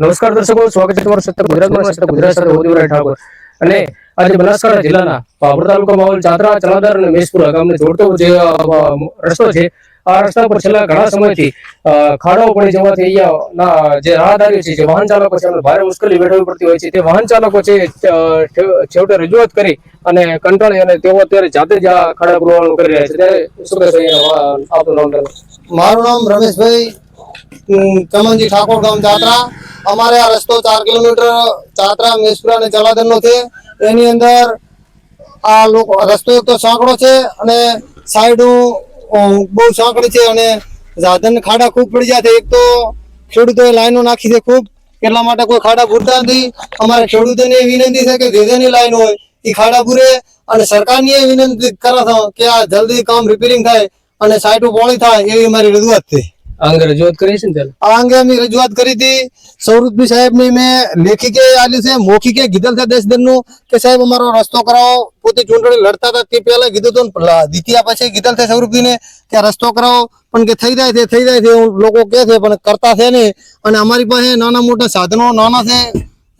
નમસ્કાર દર્શકો સ્વાગત છે તમારું સત્ય ગુજરાતમાં સત્ય ગુજરાત સાથે ઉદયવરાય ઠાકોર. અને આજે બનાસકાંઠા જિલ્લાના પાપડ તાલુકામાં આવેલ ચાતરા ચલાદાર અને મેસપુરા ગામને જોડતો જે રસ્તો છે આ રસ્તા પર છેલ્લા ઘણા સમયથી ખાડાઓ પડી જવાથી અહીંયા જે રાહદારીઓ છે જે વાહન ચાલકો છે એમને ભારે મુશ્કેલી વેઠવી પડતી હોય છે. તે વાહન ચાલકો છે છેવટે રજૂઆત કરી અને કંટાળી અને તેઓ અત્યારે જાતે જ આ ખાડા પુરવાનું કરી રહ્યા છે. ત્યારે શું કહેશો આપનું નામ મારું નામ રમેશભાઈ ઉમ, ઠાકોર ગામ ચાત્રા અમારે આ રસ્તો ચાર કિલોમીટર ચાત્રા મેસપુરા અને જલાધર નો છે. એની અંદર આ લોકો, રસ્તો તો સાંકડો છે અને સાઈડ બહુ સાંકડી છે અને સાધન ખાડા ખૂબ પડી જાય છે. એક તો ખેડૂતોએ લાઈનો નાખી છે ખૂબ. એટલા માટે કોઈ ખાડા પૂરતા નથી. અમારે ખેડૂતોને વિનંતી છે કે જે જેની લાઈન હોય એ ખાડા પૂરે અને સરકારની એ વિનંતી કરે છો કે આ જલ્દી કામ રિપેરિંગ થાય અને સાઈટો પોળી થાય એવી અમારી રજૂઆત આ અંગે રજૂઆત કરી છે ને ત્યારે? અમે રજૂઆત કરી હતી સૌરભભાઈ સાહેબની. મેં લેખિકે આલી છે, મૌખિકે કીધેલ છે દેશદરનું કે સાહેબ, અમારો રસ્તો કરાવો. પોતે ચૂંટણી લડતા હતા તે પહેલા કીધું હતું દ્વિતીયા પછી કીધેલ છે સૌરભભાઈને કે આ રસ્તો કરાવો. પણ કે થઈ જાય છે, થઈ જાય છે લોકો કહે છે, પણ કરતા છે નહીં. અને અમારી પાસે નાના મોટા સાધનો નાના છે,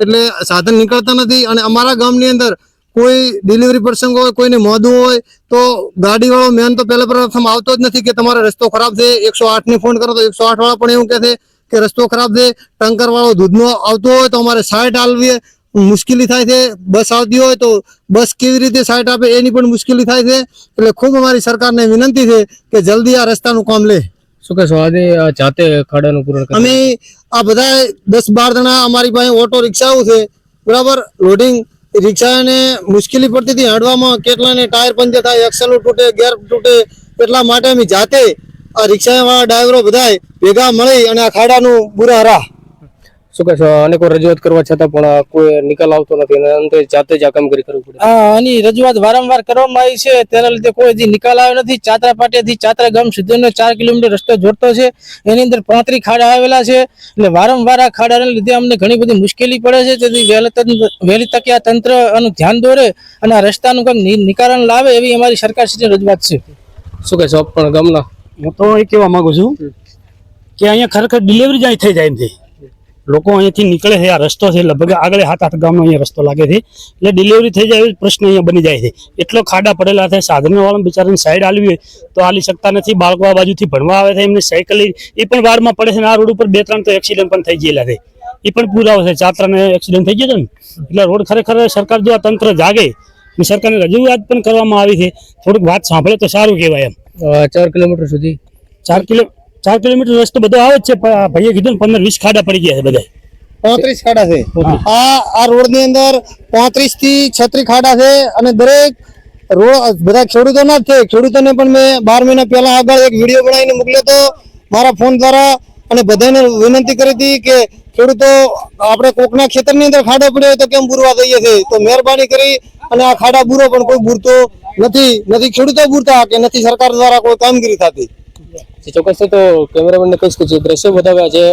એટલે સાધન નીકળતા નથી. અને અમારા ગામની અંદર કોઈ ડિલિવરી પ્રસંગ હોય કોઈને મોદું હોય તો ગાડીવાળો મેન તો પહેલા પ્રથમ આવતો જ નથી કે તમારો રસ્તો ખરાબ છે. એકસો આઠને ફોન કરો તો એકસો આઠ વાળા પણ એવું કહે છે કે રસ્તો ખરાબ છે. ટંકરવાળો દૂધનો આવતો હોય તો અમારે સાઈટ આલવી મુશ્કેલી થાય છે. બસ આવતી હોય તો બસ કેવી રીતે સાઈટ આપે એની પણ મુશ્કેલી થાય છે. એટલે ખૂબ અમારી સરકારને વિનંતી છે કે જલ્દી આ રસ્તાનું કામ લે. શું કહેશો? આજે જાતે ખાડાનું પૂરણ અમે આ બધા દસ બાર જણા અમારી પાસે ઓટો રિક્ષાઓ છે. બરાબર? લોડિંગ રિક્ષાને મુશ્કેલી પડતી હતી હડવામાં કેટલાને ટાયર પંચર થાય એક્સેલ તૂટે, ગેર તૂટે, એટલા માટે અમે જાતે આ રિક્ષાવાળા ડ્રાઈવરો બધાય ભેગા મળી અને આ ખાડાનું બુરા રાહ શું કહેશો અનેક વાર રજૂઆત કરવા છતાં પણ કોઈ નિકાલ આવતો નથી અને અંતે જાતે જ આ કામગીરી કરવી પડે. હા આની રજૂઆત વારંવાર કરવામાં આવી છે. તેના લીધે કોઈ હજી નિકાલ આવ્યો નથી. ચાત્રા પાટિયાથી ચાત્રા ગામ સુધીનો ચાર કિલોમીટર રસ્તો જોડતો છે. એની અંદર પાંત્રી ખાડા આવેલા છે. એટલે વારંવાર આ ખાડાને લીધે અમને ઘણી બધી મુશ્કેલી પડે છે. તેથી વહેલા વહેલી તકે આ તંત્ર આનું ધ્યાન દોરે અને આ રસ્તાનું કામ નિકારણ લાવે એવી અમારી સરકાર સુધી રજૂઆત છે. શું કહેશો પણ ગામના? હું તો એ કહેવા માગું છું કે અહીંયા ખરેખર ડિલિવરી જાય થઈ જાય એમ લોકો અહીંયાથી નીકળે છે આ રસ્તો છે લગભગ આગળ હાથ હાથ ગામનો અહીંયા રસ્તો લાગે છે. એટલે ડિલિવરી થઈ જાય પ્રશ્ન અહીંયા બની જાય છે. એટલો ખાડા પડેલા છે સાધનો વાળા બિચારાને સાઈડ આલવી હોય તો આલી શકતા નથી બાળકો આ બાજુથી ભણવા આવે છે એમને સાયકલ એ પણ વારમાં પડે છે આ રોડ ઉપર બે ત્રણ તો એક્સિડન્ટ પણ થઈ ગયેલા છે. એ પણ પુરાવો છે ચાત્રાને એક્સિડન્ટ થઈ ગયો છે ને? એટલે રોડ ખરેખર સરકાર જો આ તંત્ર જાગે અને સરકારને રજૂઆત પણ કરવામાં આવી છે થોડીક વાત સાંભળે તો સારું કહેવાય એમ. ચાર કિલોમીટર સુધી. ચાર કિલો ચાર કિલોમીટર રસ્તો બધો આવે છે ભાઈએ કીધું પંદર વીસ ખાડા પડી ગયા છે બધા પાંત્રીસ ખાડા છે. આ આ રોડની અંદર પાંત્રીસથી છત્રીસ ખાડા છે અને દરેક રોડ બધા ખેડૂતોના જ છે. ખેડૂતોને પણ મેં બાર મહિના પહેલા આગળ એક વીડિયો બનાવીને મોકલ્યો હતો. મારા ફોન દ્વારા અને બધાને વિનંતી કરી હતી કે ખેડૂતો આપણે કોકના ખેતરની અંદર ખાડો પડ્યો હોય તો કેમ બુરવા દઈએ છે? તો મહેરબાની કરી અને આ ખાડા બુરો પણ કોઈ બુરતો નથી. નથી ખેડૂતો બુરતા કે નથી સરકાર દ્વારા કોઈ કામગીરી થતી. ચોક્કસ તો કેમેરામેનને કહીશ કે જે દ્રશ્ય બતાવ્યા છે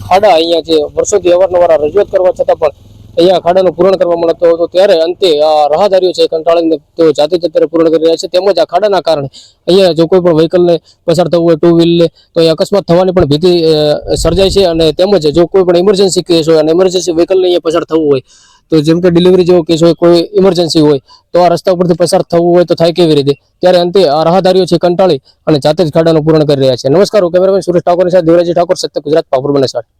ખાડા અહીંયા જે વર્ષોથી અવારનવાર રજૂઆત કરવા છતાં પણ અહીંયા ખાડાનું પૂરણ કરવા મળતો હતો. ત્યારે અંતે રાહદારીઓ છે કંટાળીને તેઓ જાતે જ અત્યારે પૂરણ કરી રહ્યા છે. તેમજ આ ખાડાના કારણે અહીંયા જો કોઈ પણ વ્હીકલને પસાર થવું હોય ટુ વ્હીલને તો અહીંયા અકસ્માત થવાની પણ ભીતિ સર્જાય છે અને તેમજ જો કોઈ પણ ઇમરજન્સી કેસ હોય અને ઇમરજન્સી વ્હીકલને અહીંયા પસાર થવું હોય તો જેમ કે ડિલિવરી જેવો કેસ હોય, કોઈ ઇમરજન્સી હોય, તો આ રસ્તા ઉપરથી પસાર થવું હોય તો થાય કેવી રીતે? ત્યારે અંતે આ રાહદારીઓ છે કંટાળી અને જાતે જ ખાડાનું પૂરણ કરી રહ્યા છે. નમસ્કાર, હું કેમેરામેન સુરેશ ઠાકોરની સાથે દેવરાજી ઠાકોર, સત્ય ગુજરાત, પાપુર બને બનાસકાંઠા.